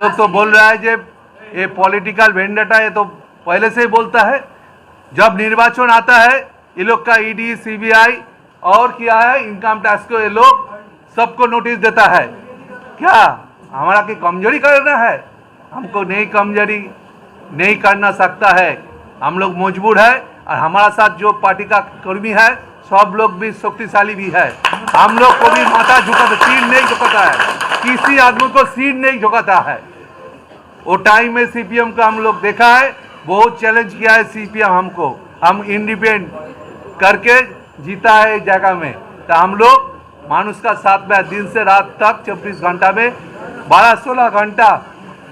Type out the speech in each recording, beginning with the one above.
लोग तो बोल रहा है जे ये पॉलिटिकल वेंडेटा ये तो पहले से ही बोलता है। जब निर्वाचन आता है, ये लोग का E ईडी सीबीआई और क्या है इनकम टैक्स को ये लोग सबको नोटिस देता है। क्या हमारा की कमज़ोरी करना है? हमको नहीं कमज़ोरी, नहीं करना सकता है। हम लोग मजबूर है और हमारा साथ जो पार्टी का कर्मी है, सब लोग भी शक्तिशाली भी है। हम लोग को भी माथा झुकाता सिर नहीं झुकाता है। किसी आदमी को सीट नहीं झुकाता है। वो टाइम में सीपीएम का हम लोग देखा है, बहुत चैलेंज किया है सीपीएम हमको। हम इंडिपेंडेंट करके जीता है जगह में। तो हम लोग मानुष का साथ में दिन से रात तक चौबीस घंटा में बारह सोलह घंटा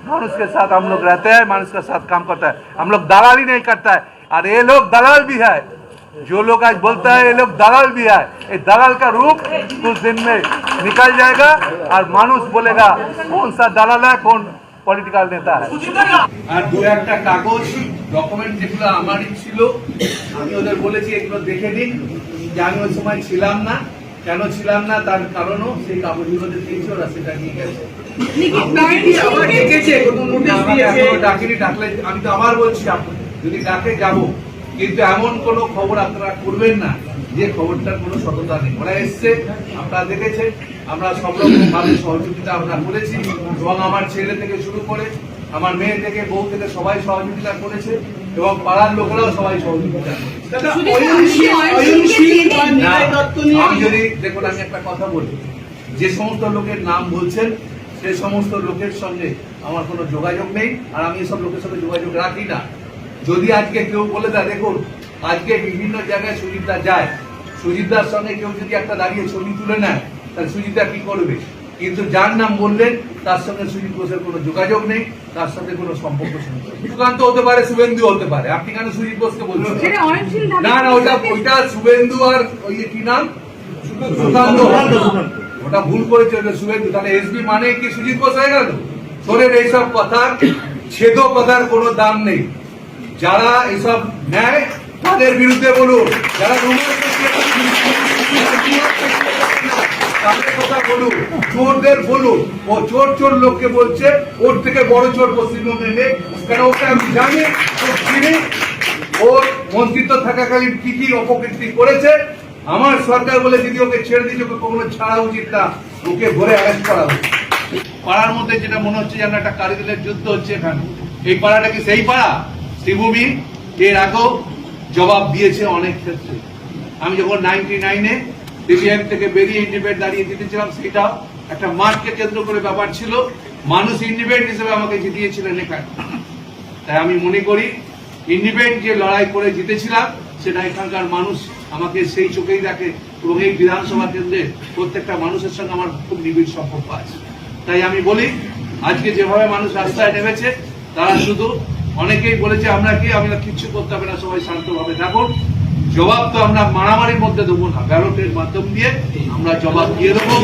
मानुष के साथ हम लोग रहते हैं, मानुष के साथ काम करता है। हम लोग दलाली नहीं करता है। और ये लोग दलाल भी है। जो लोग आज बोलता है ये लोग दलाल भी है ये दलाल का रूप कुछ दिन में निकल जाएगा और मानुष बोलेगा कौन सा दलाल है कौन পলিটিক্যাল নেতা আর দু একটা কাগজ ডকুমেন্ট যেগুলো আমারই ছিল আমি ওদের বলেছি এগুলো দেখে নিন যে আমি ওই সময় ছিলাম না কেন ছিলাম না তার কারণও সেই কাগজগুলো যে দিয়েছে ওরা সেটা নিয়ে গেছে আমাকে এখনো ডাকেনি, ডাকলে আমি তো আবার বলছি আপনাকে, যদি ডাকে যাব কিন্তু এমন কোনো খবর আপনারা করবেন না যে খবরটার কোনো সততা নেই। ওরা এসছে আপনারা দেখেছেন আমরা সব রকম ভাবে সহযোগিতা আমরা করেছি এবং আমার ছেলে থেকে শুরু করে আমার মেয়ে থেকে বউ থেকে সবাই সহযোগিতা করেছে এবং পাড়ার লোকেরাও সবাই সহযোগিতা আমি যদি দেখুন আমি একটা কথা বলি। যে সমস্ত লোকের নাম বলছেন সে সমস্ত লোকের সঙ্গে আমার কোনো যোগাযোগ নেই আর আমি এসব লোকের সঙ্গে যোগাযোগ রাখি না। যদি আজকে কেউ বলে দেয় দেখুন আজকে বিভিন্ন জায়গায় সুজিতদা যায় সুজিতদার সঙ্গে কেউ যদি একটা দাঁড়িয়ে ছবি তুলে নেয় তাহলে সুজিতদা কি করবে? কিন্তু যার নাম বললেন তার সঙ্গে সুজিত ঘোষের কোনো যোগাযোগ নেই তার সাথে কোনো সম্পর্ক সুকান্ত হতে পারে শুভেন্দু হতে পারে। আপনি কেন সুজিত ঘোষকে বলছেন? না না ওইটা ওইটা শুভেন্দু আর ওই কি নাম? সুকান্ত। ওটা ভুল করেছে ওটা শুভেন্দু। তাহলে এসবি মানে কি সুজিত ঘোষ হয়ে গেল? শোনেন এইসব কথার ছেদ কথার কোনো দাম নেই। যারা এইসব নেয় তাদের বিরুদ্ধে বলুন, যারা চোরদের ও চোর চোর লোককে বলছে, ওর থেকে বড় চোর কেন ওকে আমি জানি ওর মন্ত্রিত্ব করেছে, আমার সরকার বলে যদি ওকে ছেড়ে দিয়েছে, ওকে কখনো ছাড়া উচিত না। ওকে ধরে অ্যারেস্ট করা পাড়ার মধ্যে যেটা মনে হচ্ছে যেন একটা কারিগরের যুদ্ধ হচ্ছে এখানে। এই পাড়াটা কি সেই পাড়া? শ্রীভূমি এর আগেও জবাব দিয়েছে অনেক ক্ষেত্রে। আমি যখন নাইনটি নাইনে সিপিএম থেকে বেরিয়ে ইন্ডিপেন্ড দাঁড়িয়ে জিতেছিলাম সেটা একটা মাঠকে কেন্দ্র করে ব্যাপার ছিল। মানুষ ইন্ডিপেন্ড হিসেবে আমাকে জিতিয়েছিলেন এখানে। তাই আমি মনে করি ইন্ডিপেন্ডেন্ট যে লড়াই করে জিতেছিলাম, সেটা এখানকার মানুষ আমাকে সেই চোখেই দেখে এবং এই বিধানসভা কেন্দ্রে প্রত্যেকটা মানুষের সঙ্গে আমার খুব নিবিড় সম্পর্ক আছে। তাই আমি বলি, আজকে যেভাবে মানুষ রাস্তায় নেমেছে, তারা শুধু অনেকেই বলেছে, আমরা কি, আমরা কিচ্ছু করতে হবে না, সবাই শান্তভাবে থাকো জবাব তো আমরা মারামারির মধ্যে দেবো না, ব্যালটের মাধ্যম দিয়ে আমরা জবাব দিয়ে দেবো।